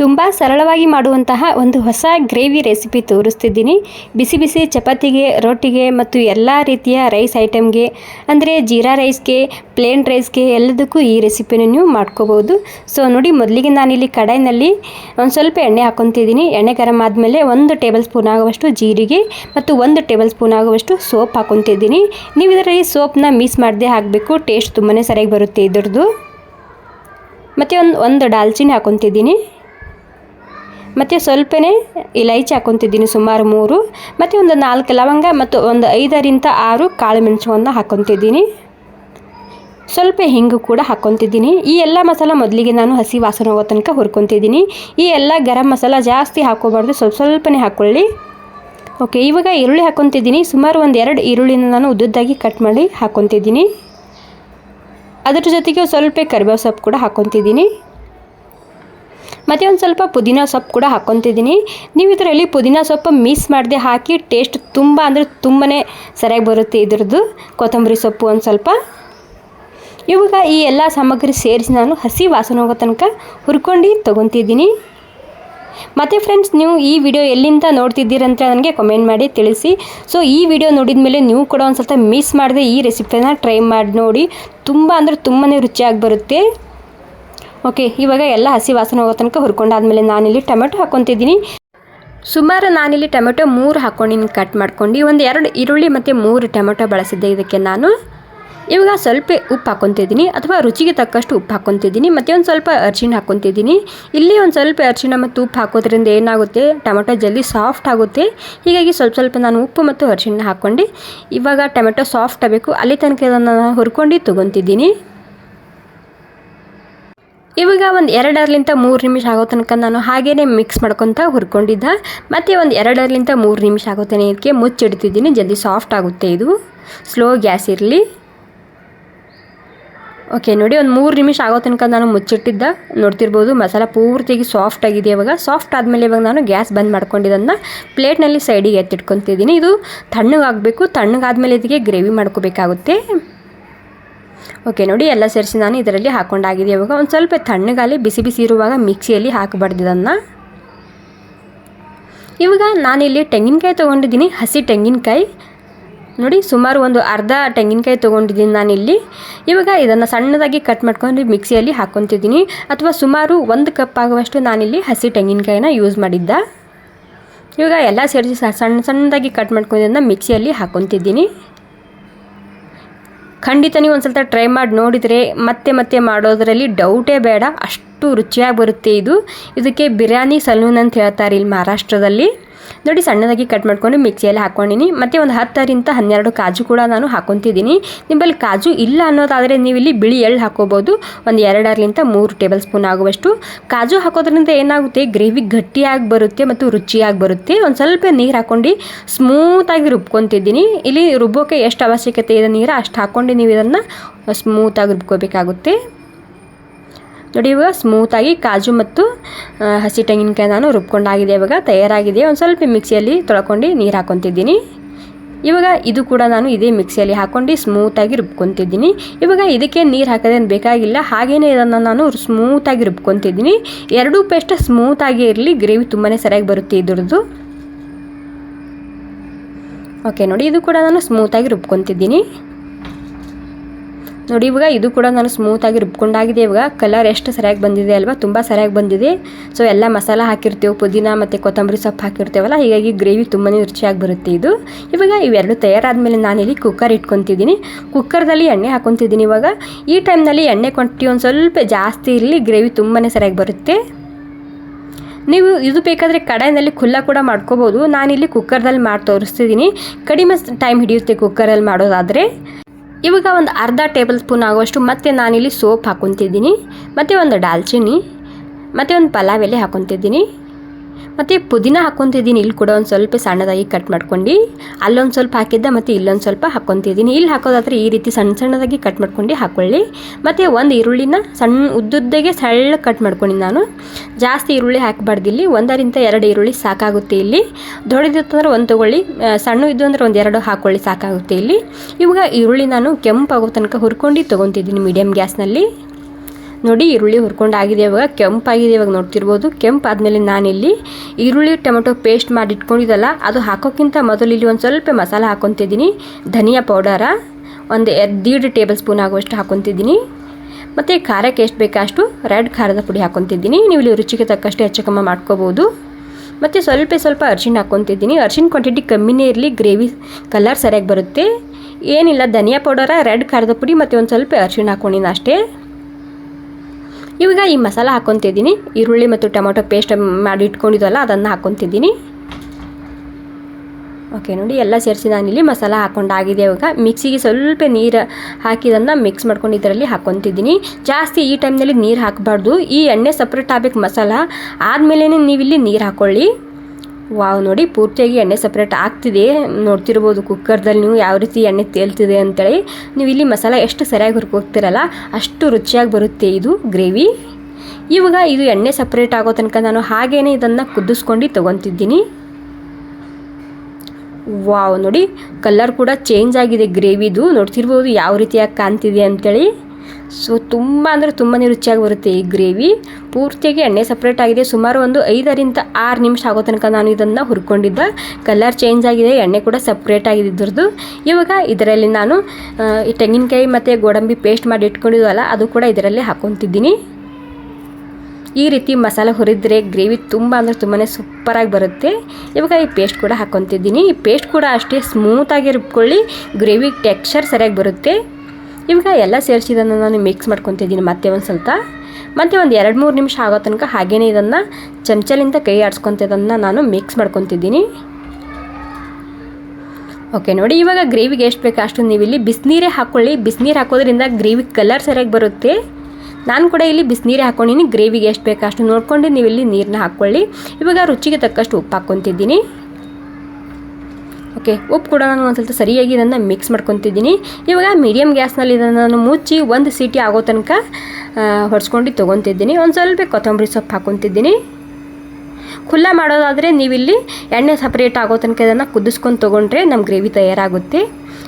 ತುಂಬ ಸರಳವಾಗಿ ಮಾಡುವಂತಹ ಒಂದು ಹೊಸ ಗ್ರೇವಿ ರೆಸಿಪಿ ತೋರಿಸ್ತಿದ್ದೀನಿ. ಬಿಸಿ ಬಿಸಿ ಚಪಾತಿಗೆ ರೊಟ್ಟಿಗೆ ಮತ್ತು ಎಲ್ಲ ರೀತಿಯ ರೈಸ್ ಐಟಮ್ಗೆ, ಅಂದರೆ ಜೀರಾ ರೈಸ್ಗೆ, ಪ್ಲೇನ್ ರೈಸ್ಗೆ ಎಲ್ಲದಕ್ಕೂ ಈ ರೆಸಿಪಿನ ನೀವು ಮಾಡ್ಕೋಬೋದು ಸೊ ನೋಡಿ ಮೊದಲಿಗೆ ನಾನಿಲ್ಲಿ ಕಡಾಯಿನಲ್ಲಿ ಒಂದು ಸ್ವಲ್ಪ ಎಣ್ಣೆ ಹಾಕೊತಿದ್ದೀನಿ. ಎಣ್ಣೆ ಗರಂ ಆದಮೇಲೆ ಒಂದು ಟೇಬಲ್ ಸ್ಪೂನ್ ಆಗುವಷ್ಟು ಜೀರಿಗೆ ಮತ್ತು ಒಂದು ಟೇಬಲ್ ಸ್ಪೂನ್ ಆಗುವಷ್ಟು ಸೋಪ್ ಹಾಕೊತಿದ್ದೀನಿ. ನೀವು ಇದರಲ್ಲಿ ಸೋಪ್ನ ಮಿಸ್ ಮಾಡದೆ ಹಾಕಬೇಕು, ಟೇಸ್ಟ್ ತುಂಬಾ ಸರಿಯಾಗಿ ಬರುತ್ತೆ ಇದರದ್ದು. ಮತ್ತು ಒಂದು ಒಂದು ಡಾಲ್ಚಿನ್ನಿ ಹಾಕ್ಕೊತಿದ್ದೀನಿ ಮತ್ತು ಸ್ವಲ್ಪನೇ ಇಲೈಚಿ ಹಾಕೊತಿದ್ದೀನಿ ಸುಮಾರು ಮೂರು, ಮತ್ತು ಒಂದು ನಾಲ್ಕು ಲವಂಗ ಮತ್ತು ಒಂದು ಐದರಿಂದ ಆರು ಕಾಳು ಮೆಣಸುವನ್ನು ಹಾಕೊತಿದ್ದೀನಿ. ಸ್ವಲ್ಪ ಹಿಂಗು ಕೂಡ ಹಾಕ್ಕೊತಿದ್ದೀನಿ ಈ ಎಲ್ಲ ಮಸಾಲ ಮೊದಲಿಗೆ ನಾನು ಹಸಿ ವಾಸನೆ ಹೋಗೋ ತನಕ ಹುರ್ಕೊತಿದ್ದೀನಿ. ಈ ಎಲ್ಲ ಗರಂ ಮಸಾಲ ಜಾಸ್ತಿ ಹಾಕೋಬಾರ್ದು ಸ್ವಲ್ಪ ಸ್ವಲ್ಪನೇ ಹಾಕ್ಕೊಳ್ಳಿ ಓಕೆ, ಇವಾಗ ಈರುಳ್ಳಿ ಹಾಕೊತಿದ್ದೀನಿ. ಸುಮಾರು ಒಂದು ಎರಡು ಈರುಳ್ಳಿನ ನಾನು ಉದ್ದುದ್ದಾಗಿ ಕಟ್ ಮಾಡಿ ಹಾಕ್ಕೊತಿದ್ದೀನಿ ಅದ್ರ ಜೊತೆಗೆ ಸ್ವಲ್ಪ ಕರಿಬೇವು ಸೊಪ್ಪು ಕೂಡ ಹಾಕ್ಕೊತಿದ್ದೀನಿ ಮತ್ತು ಒಂದು ಸ್ವಲ್ಪ ಪುದೀನ ಸೊಪ್ಪು ಕೂಡ ಹಾಕ್ಕೊತಿದ್ದೀನಿ ನೀವು ಇದರಲ್ಲಿ ಪುದೀನ ಸೊಪ್ಪು ಮಿಸ್ ಮಾಡದೆ ಹಾಕಿ ಟೇಸ್ಟ್ ತುಂಬ ಅಂದರೆ ತುಂಬಾ ಸರಿಯಾಗಿ ಬರುತ್ತೆ ಇದರದ್ದು. ಕೊತ್ತಂಬರಿ ಸೊಪ್ಪು ಒಂದು ಸ್ವಲ್ಪ. ಇವಾಗ ಈ ಎಲ್ಲ ಸಾಮಗ್ರಿ ಸೇರಿಸಿ ನಾನು ಹಸಿ ವಾಸನೆ ಹೋಗೋ ತನಕ ಹುರ್ಕೊಂಡು ತೊಗೊತಿದ್ದೀನಿ. ಮತ್ತು ಫ್ರೆಂಡ್ಸ್ ನೀವು ಈ ವಿಡಿಯೋ ಎಲ್ಲಿಂದ ನೋಡ್ತಿದ್ದೀರಂತ ನನಗೆ ಕಮೆಂಟ್ ಮಾಡಿ ತಿಳಿಸಿ. ಸೊ ಈ ವಿಡಿಯೋ ನೋಡಿದ ಮೇಲೆ ನೀವು ಕೂಡ ಒಂದು ಸ್ವಲ್ಪ ಮಿಸ್ ಮಾಡದೆ ಈ ರೆಸಿಪಿನ ಟ್ರೈ ಮಾಡಿ ನೋಡಿ. ತುಂಬ ಅಂದರೆ ತುಂಬಾ ರುಚಿಯಾಗಿ ಬರುತ್ತೆ. ಓಕೆ, ಇವಾಗ ಎಲ್ಲ ಹಸಿ ವಾಸನೆ ಹೋಗೋ ತನಕ ಹುರ್ಕೊಂಡಾದ್ಮೇಲೆ ನಾನಿಲ್ಲಿ ಟೊಮೆಟೊ ಹಾಕ್ಕೊತಿದ್ದೀನಿ. ಸುಮಾರು ನಾನಿಲ್ಲಿ ಟೊಮೆಟೊ ಮೂರು ಹಾಕ್ಕೊಂಡಿನಿ ಕಟ್ ಮಾಡ್ಕೊಂಡು. ಒಂದು ಎರಡು ಈರುಳ್ಳಿ ಮತ್ತು ಮೂರು ಟೊಮೆಟೊ ಬಳಸಿದ್ದೆ ಇದಕ್ಕೆ ನಾನು. ಇವಾಗ ಸ್ವಲ್ಪ ಉಪ್ಪು ಹಾಕ್ಕೊತಿದ್ದೀನಿ, ಅಥವಾ ರುಚಿಗೆ ತಕ್ಕಷ್ಟು ಉಪ್ಪು ಹಾಕ್ಕೊತಿದ್ದೀನಿ, ಮತ್ತು ಒಂದು ಸ್ವಲ್ಪ ಅರ್ಶಿಣ ಹಾಕ್ಕೊತಿದ್ದೀನಿ. ಇಲ್ಲಿ ಒಂದು ಸ್ವಲ್ಪ ಅರ್ಶಿಣ ಮತ್ತು ಉಪ್ಪು ಹಾಕೋದ್ರಿಂದ ಏನಾಗುತ್ತೆ, ಟೊಮೆಟೊ ಜಲ್ದಿ ಸಾಫ್ಟ್ ಆಗುತ್ತೆ. ಹೀಗಾಗಿ ಸ್ವಲ್ಪ ಸ್ವಲ್ಪ ನಾನು ಉಪ್ಪು ಮತ್ತು ಅರ್ಶಿಣ ಹಾಕ್ಕೊಂಡು, ಇವಾಗ ಟೊಮೆಟೊ ಸಾಫ್ಟ್ ಆಗಬೇಕು. ಅಲ್ಲಿ ತನಕ ನಾನು ಹುರ್ಕೊಂಡು ತೊಗೊತಿದ್ದೀನಿ. ಇವಾಗ ಒಂದು ಎರಡರ್ಲಿಂತ ಮೂರು ನಿಮಿಷ ಆಗೋ ತನಕ ನಾನು ಹಾಗೇ ಮಿಕ್ಸ್ ಮಾಡ್ಕೊತ ಹುರ್ಕೊಂಡಿದ್ದ. ಮತ್ತು ಒಂದು ಎರಡರ್ಲಿಂತ ಮೂರು ನಿಮಿಷ ಆಗೋ ಇದಕ್ಕೆ ಮುಚ್ಚಿಡ್ತಿದ್ದೀನಿ. ಜಲ್ದಿ ಸಾಫ್ಟ್ ಆಗುತ್ತೆ ಇದು. ಸ್ಲೋ ಗ್ಯಾಸ್ ಇರಲಿ. ಓಕೆ ನೋಡಿ ಒಂದು ಮೂರು ನಿಮಿಷ ಆಗೋ ತನಕ ನಾನು ಮುಚ್ಚಿಟ್ಟಿದ್ದ. ನೋಡ್ತಿರ್ಬೋದು ಮಸಾಲ ಪೂರ್ತಿಯಾಗಿ ಸಾಫ್ಟ್ ಆಗಿದೆ ಇವಾಗ. ಸಾಫ್ಟ್ ಆದಮೇಲೆ ಇವಾಗ ನಾನು ಗ್ಯಾಸ್ ಬಂದ್ ಮಾಡ್ಕೊಂಡಿದ್ದನ್ನು ಪ್ಲೇಟ್ನಲ್ಲಿ ಸೈಡಿಗೆ ಎತ್ತಿಟ್ಕೊತಿದ್ದೀನಿ. ಇದು ತಣ್ಣಗಾಗಬೇಕು. ತಣ್ಣಗಾದ್ಮೇಲೆ ಇದಕ್ಕೆ ಗ್ರೇವಿ ಮಾಡ್ಕೋಬೇಕಾಗುತ್ತೆ. ಓಕೆ, ನೋಡಿ, ಎಲ್ಲ ಸೇರಿಸಿ ನಾನು ಇದರಲ್ಲಿ ಹಾಕೊಂಡಾಗಿದೆ ಇವಾಗ ಒಂದು ಸ್ವಲ್ಪ ತಣ್ಣಗಾಲಿ ಬಿಸಿ ಬಿಸಿ ಇರುವಾಗ ಮಿಕ್ಸಿಯಲ್ಲಿ ಹಾಕಬಾರ್ದು ಇದನ್ನು ಇವಾಗ ನಾನಿಲ್ಲಿ ತೆಂಗಿನಕಾಯಿ ತೊಗೊಂಡಿದ್ದೀನಿ, ಹಸಿ ತೆಂಗಿನಕಾಯಿ. ನೋಡಿ, ಸುಮಾರು ಒಂದು ಅರ್ಧ ತೆಂಗಿನಕಾಯಿ ತೊಗೊಂಡಿದ್ದೀನಿ ನಾನಿಲ್ಲಿ. ಇವಾಗ ಇದನ್ನು ಸಣ್ಣದಾಗಿ ಕಟ್ ಮಾಡ್ಕೊಂಡು ಮಿಕ್ಸಿಯಲ್ಲಿ ಹಾಕ್ಕೊತಿದ್ದೀನಿ ಅಥವಾ ಸುಮಾರು ಒಂದು ಕಪ್ ಆಗುವಷ್ಟು ನಾನಿಲ್ಲಿ ಹಸಿ ತೆಂಗಿನಕಾಯಿನ ಯೂಸ್ ಮಾಡಿದ್ದ. ಇವಾಗ ಎಲ್ಲ ಸೇರಿಸಿ ಸಣ್ಣ ಸಣ್ಣದಾಗಿ ಕಟ್ ಮಾಡ್ಕೊಂಡಿದ್ದನ್ನು ಮಿಕ್ಸಿಯಲ್ಲಿ ಹಾಕ್ಕೊತಿದ್ದೀನಿ ಖಂಡಿತ ನೀವು ಒಂದು ಸ್ವಲ್ಪ ಟ್ರೈ ಮಾಡಿ ನೋಡಿದರೆ ಮತ್ತೆ ಮತ್ತೆ ಮಾಡೋದರಲ್ಲಿ ಡೌಟೇ ಬೇಡ, ಅಷ್ಟು ರುಚಿಯಾಗಿ ಬರುತ್ತೆ ಇದು. ಇದಕ್ಕೆ ಬಿರಿಯಾನಿ ಸಲೂನ್ ಅಂತ ಹೇಳ್ತಾರೆ ಇಲ್ಲಿ ಮಹಾರಾಷ್ಟ್ರದಲ್ಲಿ. ನೋಡಿ, ಸಣ್ಣದಾಗಿ ಕಟ್ ಮಾಡ್ಕೊಂಡು ಮಿಕ್ಸಿಯಲ್ಲಿ ಹಾಕ್ಕೊಂಡಿನಿ. ಮತ್ತು ಒಂದು ಹತ್ತರಿಂದ ಹನ್ನೆರಡು ಕಾಜು ಕೂಡ ನಾನು ಹಾಕೊತಿದ್ದೀನಿ. ನಿಮ್ಮಲ್ಲಿ ಕಾಜು ಇಲ್ಲ ಅನ್ನೋದಾದರೆ ನೀವು ಇಲ್ಲಿ ಬಿಳಿ ಎಳ್ಳು ಹಾಕೋಬೋದು. ಒಂದು ಎರಡರಿಂದ ಮೂರು ಟೇಬಲ್ ಸ್ಪೂನ್ ಆಗುವಷ್ಟು. ಕಾಜು ಹಾಕೋದ್ರಿಂದ ಏನಾಗುತ್ತೆ? ಗ್ರೇವಿ ಗಟ್ಟಿಯಾಗಿ ಬರುತ್ತೆ ಮತ್ತು ರುಚಿಯಾಗಿ ಬರುತ್ತೆ. ಒಂದು ಸ್ವಲ್ಪ ನೀರು ಹಾಕ್ಕೊಂಡು ಸ್ಮೂತಾಗಿ ರುಬ್ಕೊತಿದ್ದೀನಿ. ಇಲ್ಲಿ ರುಬ್ಬೋಕೆ ಎಷ್ಟು ಅವಶ್ಯಕತೆ ಇದೆ ನೀರು ಅಷ್ಟು ಹಾಕ್ಕೊಂಡು ನೀವು ಇದನ್ನು ಸ್ಮೂತಾಗಿ ರುಬ್ಕೋಬೇಕಾಗುತ್ತೆ. ನೋಡಿ, ಇವಾಗ ಸ್ಮೂತಾಗಿ ಕಾಜು ಮತ್ತು ಹಸಿ ತೆಂಗಿನಕಾಯಿ ನಾನು ರುಬ್ಕೊಂಡಾಗಿದೆ. ಇವಾಗ ತಯಾರಾಗಿದೆ. ಒಂದು ಸ್ವಲ್ಪ ಮಿಕ್ಸಿಯಲ್ಲಿ ತೊಳ್ಕೊಂಡು ನೀರು ಹಾಕ್ಕೊತಿದ್ದೀನಿ ಇವಾಗ ಇದು ಕೂಡ ನಾನು ಇದೇ ಮಿಕ್ಸಿಯಲ್ಲಿ ಹಾಕ್ಕೊಂಡು ಸ್ಮೂತಾಗಿ ರುಬ್ಕೊತಿದ್ದೀನಿ. ಇವಾಗ ಇದಕ್ಕೆ ನೀರು ಹಾಕೋದೇನು ಬೇಕಾಗಿಲ್ಲ. ಹಾಗೇನೇ ಇದನ್ನು ನಾನು ಸ್ಮೂತಾಗಿ ರುಬ್ಕೊತಿದ್ದೀನಿ. ಎರಡೂ ಪೇಸ್ಟ್ ಸ್ಮೂತಾಗಿ ಇರಲಿ. ಗ್ರೇವಿ ತುಂಬಾ ಸರಿಯಾಗಿ ಬರುತ್ತೆ ಇದ್ರದ್ದು. ಓಕೆ ನೋಡಿ, ಇದು ಕೂಡ ನಾನು ಸ್ಮೂತಾಗಿ ರುಬ್ಕೊತಿದ್ದೀನಿ. ನೋಡಿ ಇವಾಗ ಇದು ಕೂಡ ನಾನು ಸ್ಮೂತಾಗಿ ರುಬ್ಕೊಂಡಾಗಿದೆ ಇವಾಗ. ಕಲರ್ ಎಷ್ಟು ಸರಿಯಾಗಿ ಬಂದಿದೆ ಅಲ್ವಾ? ತುಂಬ ಸರಿಯಾಗಿ ಬಂದಿದೆ. ಸೊ ಎಲ್ಲ ಮಸಾಲ ಹಾಕಿರ್ತೀವಿ, ಪುದೀನ ಮತ್ತು ಕೊತ್ತಂಬರಿ ಸೊಪ್ಪು ಹಾಕಿರ್ತೇವಲ್ಲ, ಹೀಗಾಗಿ ಗ್ರೇವಿ ತುಂಬಾ ರುಚಿಯಾಗಿ ಬರುತ್ತೆ ಇದು. ಇವಾಗ ಇವೆರಡು ತಯಾರಾದಮೇಲೆ ನಾನಿಲ್ಲಿ ಕುಕ್ಕರ್ ಇಟ್ಕೊತಿದ್ದೀನಿ. ಕುಕ್ಕರ್ದಲ್ಲಿ ಎಣ್ಣೆ ಹಾಕೊತಿದ್ದೀನಿ ಇವಾಗ. ಈ ಟೈಮ್ನಲ್ಲಿ ಎಣ್ಣೆ ಕೊಟ್ಟು ಒಂದು ಸ್ವಲ್ಪ ಜಾಸ್ತಿ ಇರಲಿ ಗ್ರೇವಿ ತುಂಬಾ ಸರಿಯಾಗಿ ಬರುತ್ತೆ. ನೀವು ಇದು ಬೇಕಾದರೆ ಕಡಾಯಿನಲ್ಲಿ ಖುಲ್ಲ ಕೂಡ ಮಾಡ್ಕೋಬೋದು. ನಾನಿಲ್ಲಿ ಕುಕ್ಕರ್ದಲ್ಲಿ ಮಾಡಿ ತೋರಿಸ್ತಿದ್ದೀನಿ. ಕಡಿಮೆ ಟೈಮ್ ಹಿಡಿಯುತ್ತೆ ಕುಕ್ಕರಲ್ಲಿ ಮಾಡೋದಾದರೆ. ಇವಾಗ ಒಂದು ಅರ್ಧ ಟೇಬಲ್ ಸ್ಪೂನ್ ಆಗುವಷ್ಟು ಮತ್ತೆ ನಾನಿಲ್ಲಿ ಸೋಪ್ ಹಾಕೊತಿದ್ದೀನಿ ಮತ್ತು ಒಂದು ದಾಲ್ಚಿನ್ನಿ ಮತ್ತು ಒಂದು ಪಲಾವ್ ಎಲೆ ಹಾಕೊತಿದ್ದೀನಿ ಮತ್ತು ಪುದೀನ ಹಾಕ್ಕೊತಿದ್ದೀನಿ ಇಲ್ಲಿ ಕೂಡ ಒಂದು ಸ್ವಲ್ಪ ಸಣ್ಣದಾಗಿ ಕಟ್ ಮಾಡ್ಕೊಂಡು. ಅಲ್ಲೊಂದು ಸ್ವಲ್ಪ ಹಾಕಿದ್ದೆ ಮತ್ತು ಇಲ್ಲೊಂದು ಸ್ವಲ್ಪ ಹಾಕ್ಕೊತಿದ್ದೀನಿ ಇಲ್ಲಿ ಹಾಕೋದಾದ್ರೆ ಈ ರೀತಿ ಸಣ್ಣ ಸಣ್ಣದಾಗಿ ಕಟ್ ಮಾಡ್ಕೊಂಡು ಹಾಕ್ಕೊಳ್ಳಿ ಮತ್ತು ಒಂದು ಈರುಳ್ಳಿನ ಸಣ್ಣ ಉದ್ದುದ್ದಗೆ ಸಳ್ಳ ಕಟ್ ಮಾಡ್ಕೊಂಡು ನಾನು. ಜಾಸ್ತಿ ಈರುಳ್ಳಿ ಹಾಕಬಾರ್ದು ಇಲ್ಲಿ. ಒಂದರಿಂದ ಎರಡು ಈರುಳ್ಳಿ ಸಾಕಾಗುತ್ತೆ ಇಲ್ಲಿ. ದೊಡ್ಡದಿತ್ತಂದ್ರೆ ಒಂದು ತೊಗೊಳ್ಳಿ. ಸಣ್ಣ ಇದ್ದು ಅಂದ್ರೆ ಒಂದು ಎರಡು ಹಾಕ್ಕೊಳ್ಳಿ ಸಾಕಾಗುತ್ತೆ ಇಲ್ಲಿ. ಇವಾಗ ಈರುಳ್ಳಿ ನಾನು ಕೆಂಪಾಗೋ ತನಕ ಹುರ್ಕೊಂಡು ತೊಗೊತಿದ್ದೀನಿ ಮೀಡಿಯಮ್ ಗ್ಯಾಸ್ನಲ್ಲಿ. ನೋಡಿ ಈರುಳ್ಳಿ ಹುರ್ಕೊಂಡು ಆಗಿದೆ ಇವಾಗ ಕೆಂಪಾಗಿದೆ, ಇವಾಗ ನೋಡ್ತಿರ್ಬೋದು. ಕೆಂಪು ಆದಮೇಲೆ ನಾನಿಲ್ಲಿ ಈರುಳ್ಳಿ, ಟೊಮೆಟೊ ಪೇಸ್ಟ್ ಮಾಡಿ ಇಟ್ಕೊಂಡಿದ್ದಲ್ಲ ಅದು ಹಾಕೋಕ್ಕಿಂತ ಮೊದಲು ಇಲ್ಲಿ ಒಂದು ಸ್ವಲ್ಪ ಮಸಾಲೆ ಹಾಕೊತಿದ್ದೀನಿ. ಧನಿಯಾ ಪೌಡರ, ಒಂದು ದೀಡ್ ಟೇಬಲ್ ಸ್ಪೂನ್ ಆಗುವಷ್ಟು ಹಾಕೊತಿದ್ದೀನಿ. ಮತ್ತು ಖಾರಕ್ಕೆ ಎಷ್ಟು ಬೇಕೋ ಅಷ್ಟು ರೆಡ್ ಖಾರದ ಪುಡಿ ಹಾಕೊತಿದ್ದೀನಿ. ನೀವು ಇಲ್ಲಿ ರುಚಿಗೆ ತಕ್ಕಷ್ಟು ಹೆಚ್ಚು ಕಮ್ಮಿ ಮಾಡ್ಕೋಬೋದು. ಮತ್ತು ಸ್ವಲ್ಪ ಸ್ವಲ್ಪ ಅರ್ಶಿಣ ಹಾಕ್ಕೊತಿದ್ದೀನಿ ಅರ್ಶಿಣ ಕ್ವಾಂಟಿಟಿ ಕಮ್ಮಿನೇ ಇರಲಿ, ಗ್ರೇವಿ ಕಲರ್ ಸರಿಯಾಗಿ ಬರುತ್ತೆ. ಏನಿಲ್ಲ, ಧನಿಯಾ ಪೌಡರ, ರೆಡ್ ಖಾರದ ಪುಡಿ ಮತ್ತು ಒಂದು ಸ್ವಲ್ಪ ಅರ್ಶಿಣ ಹಾಕೊಂಡಿನ ಅಷ್ಟೇ. ಇವಾಗ ಈ ಮಸಾಲ ಹಾಕ್ಕೊತಿದ್ದೀನಿ ಈರುಳ್ಳಿ ಮತ್ತು ಟೊಮೊಟೊ ಪೇಸ್ಟ್ ಮಾಡಿ ಇಟ್ಕೊಂಡಿದ್ವಲ್ಲ, ಅದನ್ನು ಹಾಕ್ಕೊತಿದ್ದೀನಿ ಓಕೆ ನೋಡಿ, ಎಲ್ಲ ಸೇರಿಸಿ ನಾನಿಲ್ಲಿ ಮಸಾಲ ಹಾಕ್ಕೊಂಡಾಗಿದೆ ಇವಾಗ. ಮಿಕ್ಸಿಗೆ ಸ್ವಲ್ಪ ನೀರು ಹಾಕಿದನ್ನು ಮಿಕ್ಸ್ ಮಾಡ್ಕೊಂಡು ಇದರಲ್ಲಿ ಹಾಕ್ಕೊತಿದ್ದೀನಿ ಜಾಸ್ತಿ ಈ ಟೈಮ್ನಲ್ಲಿ ನೀರು ಹಾಕಬಾರ್ದು. ಈ ಎಣ್ಣೆ ಸಪ್ರೇಟ್ ಆಗಬೇಕು ಮಸಾಲ. ಆದಮೇಲೆ ನೀವಿಲ್ಲಿ ನೀರು ಹಾಕ್ಕೊಳ್ಳಿ ವಾವ್, ನೋಡಿ, ಪೂರ್ತಿಯಾಗಿ ಎಣ್ಣೆ ಸಪ್ರೇಟ್ ಆಗ್ತಿದೆ. ನೋಡ್ತಿರ್ಬೋದು ಕುಕ್ಕರ್ದಲ್ಲಿ ನೀವು ಯಾವ ರೀತಿ ಎಣ್ಣೆ ತೇಲ್ತಿದೆ ಅಂತೇಳಿ. ನೀವು ಇಲ್ಲಿ ಮಸಾಲ ಎಷ್ಟು ಸರಿಯಾಗಿ ಹುರ್ಕೋಗ್ತಿರಲ್ಲ ಅಷ್ಟು ರುಚಿಯಾಗಿ ಬರುತ್ತೆ ಇದು ಗ್ರೇವಿ. ಇವಾಗ ಇದು ಎಣ್ಣೆ ಸಪ್ರೇಟ್ ಆಗೋ ತನಕ ನಾನು ಹಾಗೇನೆ ಇದನ್ನು ಕುದಿಸ್ಕೊಂಡು ತೊಗೊತಿದ್ದೀನಿ. ವಾವ್, ನೋಡಿ ಕಲರ್ ಕೂಡ ಚೇಂಜ್ ಆಗಿದೆ ಗ್ರೇವಿದು. ನೋಡ್ತಿರ್ಬೋದು, ಯಾವ ರೀತಿಯಾಗಿ ಕಾಣ್ತಿದೆ ಅಂತೇಳಿ. ಸೊ ತುಂಬ ಅಂದರೆ ತುಂಬಾ ರುಚಿಯಾಗಿ ಬರುತ್ತೆ ಈ ಗ್ರೇವಿ. ಪೂರ್ತಿಯಾಗಿ ಎಣ್ಣೆ ಸಪ್ರೇಟ್ ಆಗಿದೆ. ಸುಮಾರು ಒಂದು ಐದರಿಂದ ಆರು ನಿಮಿಷ ಆಗೋ ತನಕ ನಾನು ಇದನ್ನು ಹುರ್ಕೊಂಡಿದ್ದೆ. ಕಲರ್ ಚೇಂಜ್ ಆಗಿದೆ. ಎಣ್ಣೆ ಕೂಡ ಸಪ್ರೇಟ್ ಆಗಿದೆ ಇದ್ರದ್ದು. ಇವಾಗ ಇದರಲ್ಲಿ ನಾನು ಈ ತೆಂಗಿನಕಾಯಿ ಮತ್ತು ಗೋಡಂಬಿ ಪೇಸ್ಟ್ ಮಾಡಿ ಇಟ್ಕೊಂಡಿದ್ವಲ್ಲ, ಅದು ಕೂಡ ಇದರಲ್ಲಿ ಹಾಕೊತಿದ್ದೀನಿ. ಈ ರೀತಿ ಮಸಾಲೆ ಹುರಿದ್ರೆ ಗ್ರೇವಿ ತುಂಬ ಅಂದರೆ ತುಂಬಾ ಸೂಪರಾಗಿ ಬರುತ್ತೆ. ಇವಾಗ ಈ ಪೇಸ್ಟ್ ಕೂಡ ಹಾಕ್ಕೊತಿದ್ದೀನಿ ಈ ಪೇಸ್ಟ್ ಕೂಡ ಅಷ್ಟೇ ಸ್ಮೂತಾಗಿ ರುಬ್ಕೊಳ್ಳಿ. ಗ್ರೇವಿ ಟೆಕ್ಸ್ಚರ್ ಸರಿಯಾಗಿ ಬರುತ್ತೆ. ಇವಾಗ ಎಲ್ಲ ಸೇರಿಸಿದನ್ನು ನಾನು ಮಿಕ್ಸ್ ಮಾಡ್ಕೊತಿದ್ದೀನಿ. ಮತ್ತೆ ಒಂದು ಸ್ವಲ್ಪ, ಮತ್ತು ಒಂದು ಎರಡು ಮೂರು ನಿಮಿಷ ಆಗೋ ತನಕ ಹಾಗೇ ಇದನ್ನು ಚಮಚಲಿಂದ ಕೈ ಆಡಿಸ್ಕೊತಿದ್ದನ್ನು ನಾನು ಮಿಕ್ಸ್ ಮಾಡ್ಕೊತಿದ್ದೀನಿ. ಓಕೆ ನೋಡಿ ಇವಾಗ ಗ್ರೇವಿಗೆ ಎಷ್ಟು ಬೇಕು ಅಷ್ಟು ನೀವು ಇಲ್ಲಿ ಬಿಸಿನೀರೇ ಹಾಕ್ಕೊಳ್ಳಿ ಬಿಸಿನೀರು ಹಾಕೋದ್ರಿಂದ ಗ್ರೇವಿ ಕಲರ್ ಸರಿಯಾಗಿ ಬರುತ್ತೆ. ನಾನು ಕೂಡ ಇಲ್ಲಿ ಬಿಸಿನೀರೇ ಹಾಕ್ಕೊಂಡಿನಿ ಗ್ರೇವಿಗೆ ಎಷ್ಟು ಬೇಕು ಅಷ್ಟು ನೋಡ್ಕೊಂಡು ನೀವು ಇಲ್ಲಿ ನೀರನ್ನ ಹಾಕ್ಕೊಳ್ಳಿ ಇವಾಗ ರುಚಿಗೆ ತಕ್ಕಷ್ಟು ಉಪ್ಪು ಹಾಕ್ಕೊತಿದ್ದೀನಿ ಓಕೆ ಉಪ್ಪು ಕೂಡ ನಾನು ಒಂದು ಸ್ವಲ್ಪ ಸರಿಯಾಗಿ ಇದನ್ನು ಮಿಕ್ಸ್ ಮಾಡ್ಕೊತಿದ್ದೀನಿ. ಇವಾಗ ಮೀಡಿಯಮ್ ಗ್ಯಾಸ್ನಲ್ಲಿ ಇದನ್ನು ನಾನು ಮುಚ್ಚಿ ಒಂದು ಸೀಟಿ ಆಗೋ ತನಕ ಹೊಡ್ಸ್ಕೊಂಡು ತೊಗೊತಿದ್ದೀನಿ. ಒಂದು ಸ್ವಲ್ಪ ಕೊತ್ತಂಬರಿ ಸೊಪ್ಪು ಹಾಕ್ಕೊತಿದ್ದೀನಿ ಖುಲ್ಲ ಮಾಡೋದಾದರೆ ನೀವಿಲ್ಲಿ ಎಣ್ಣೆ ಸಪ್ರೇಟ್ ಆಗೋ ತನಕ ಇದನ್ನು ಕುದಿಸ್ಕೊಂಡು ತೊಗೊಂಡ್ರೆ ನಮ್ಮ ಗ್ರೇವಿ ತಯಾರಾಗುತ್ತೆ.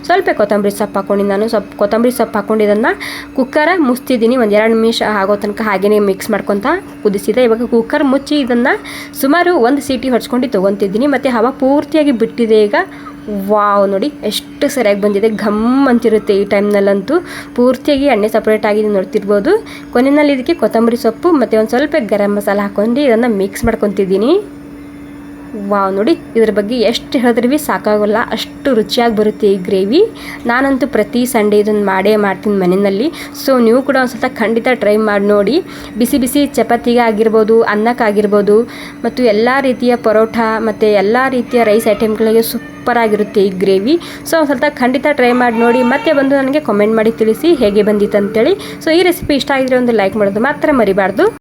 ಸ್ವಲ್ಪ ಕೊತ್ತಂಬರಿ ಸೊಪ್ಪು ಹಾಕ್ಕೊಂಡು ನಾನು ಸ್ವಲ್ಪ ಕೊತ್ತಂಬರಿ ಸೊಪ್ಪು ಹಾಕ್ಕೊಂಡು ಇದನ್ನು ಕುಕ್ಕರ ಮುಚ್ತಿದ್ದೀನಿ. ಒಂದು ಎರಡು ನಿಮಿಷ ಆಗೋ ತನಕ ಹಾಗೆಯೇ ಮಿಕ್ಸ್ ಮಾಡ್ಕೊತ ಕುದಿಸಿದೆ. ಇವಾಗ ಕುಕ್ಕರ್ ಮುಚ್ಚಿ ಇದನ್ನು ಸುಮಾರು ಒಂದು ಸೀಟಿ ಹೊಡ್ಸ್ಕೊಂಡು ತೊಗೊತಿದ್ದೀನಿ. ಮತ್ತು ಹವಾ ಪೂರ್ತಿಯಾಗಿ ಬಿಟ್ಟಿದೆ ಈಗ. ವಾವ್ ನೋಡಿ, ಎಷ್ಟು ಸರಿಯಾಗಿ ಬಂದಿದೆ. ಘಮ್ ಅಂತಿರುತ್ತೆ ಈ ಟೈಮ್ನಲ್ಲಂತೂ. ಪೂರ್ತಿಯಾಗಿ ಎಣ್ಣೆ ಸಪ್ರೇಟ್ ಆಗಿದೆ ನೋಡ್ತಿರ್ಬೋದು. ಕೊನೆಯಲ್ಲಿ ಇದಕ್ಕೆ ಕೊತ್ತಂಬರಿ ಸೊಪ್ಪು, ಮತ್ತು ಒಂದು ಸ್ವಲ್ಪ ಗರಂ ಮಸಾಲ ಹಾಕ್ಕೊಂಡು ಇದನ್ನು ಮಿಕ್ಸ್ ಮಾಡ್ಕೊತಿದ್ದೀನಿ. ವಾವ್, ನೋಡಿ, ಇದ್ರ ಬಗ್ಗೆ ಎಷ್ಟು ಹೇಳಿದ್ರೆ ಭೀ ಸಾಕಾಗೋಲ್ಲ, ಅಷ್ಟು ರುಚಿಯಾಗಿ ಬರುತ್ತೆ ಈ ಗ್ರೇವಿ. ನಾನಂತೂ ಪ್ರತಿ ಸಂಡೇ ಇದನ್ನು ಮಾಡೇ ಮಾಡ್ತೀನಿ ಮನೆಯಲ್ಲಿ. ಸೊ ನೀವು ಕೂಡ ಒಂದು ಸ್ವಲ್ಪ ಖಂಡಿತ ಟ್ರೈ ಮಾಡಿ, ನೋಡಿ. ಬಿಸಿ ಬಿಸಿ ಚಪಾತಿಗೆ ಆಗಿರ್ಬೋದು ಅನ್ನಕ್ಕಾಗಿರ್ಬೋದು ಮತ್ತು ಎಲ್ಲ ರೀತಿಯ ಪರೋಟ ಮತ್ತು ಎಲ್ಲ ರೀತಿಯ ರೈಸ್ ಐಟಮ್ಗಳಿಗೆ ಸೂಪರಾಗಿರುತ್ತೆ ಈ ಗ್ರೇವಿ. ಸೊ ಒಂದು ಸ್ವಲ್ಪ ಖಂಡಿತ ಟ್ರೈ ಮಾಡಿ, ನೋಡಿ. ಮತ್ತೆ ಬಂದು ನನಗೆ ಕಾಮೆಂಟ್ ಮಾಡಿ ತಿಳಿಸಿ ಹೇಗೆ ಬಂದಿತ್ತು ಅಂತೇಳಿ ಸೊ ಈ ರೆಸಿಪಿ ಇಷ್ಟ ಆಗಿದ್ರೆ ಒಂದು ಲೈಕ್ ಮಾಡೋದು ಮಾತ್ರ ಮರಿಬಾರ್ದು.